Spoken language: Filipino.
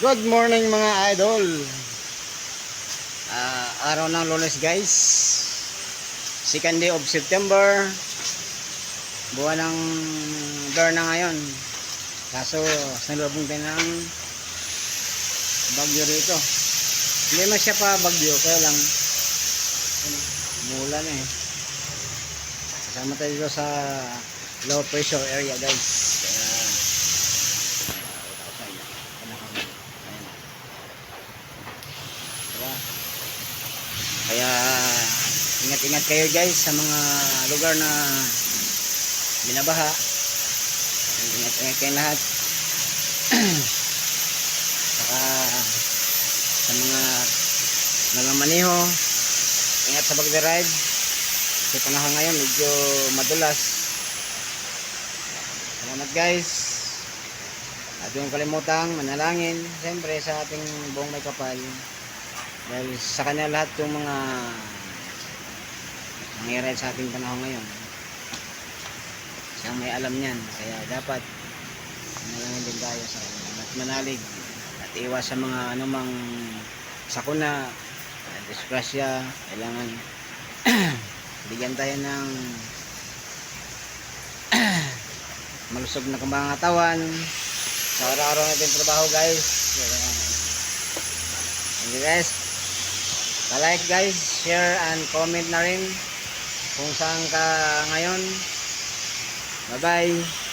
Good morning mga idol. Ah, araw ng lunes guys. Second day of September. Buwan ng Dar na ngayon. Kaso sinalubong tayo ng bagyo rito. Hindi man siya pa bagyo, kaya lang umulan eh. Kasama tayo sa low pressure area guys. Kaya Diba? Kaya ingat-ingat kayo guys sa mga lugar na binabaha. Ingat-ingat kayo lahat. Saka sa mga nagmamaniho, ingat sa pagdirive. Kasi panahon ngayon medyo madulas. Salamat guys. At yung kalimutang manalangin, siyempre sa ating buong may kapal. Dahil sa kanya lahat yung mga nangyayari sa ating panahon ngayon. Siyang may alam niyan. Kaya dapat manalangin din tayo sa kanya. At manalig. At iwas sa mga anumang sakuna, disgrasya, kailangan bigyan tayo ng malusog na kamangatawan sa araw-araw natin trabaho guys thank guys like guys share and comment na rin kung saan ka ngayon. Bye bye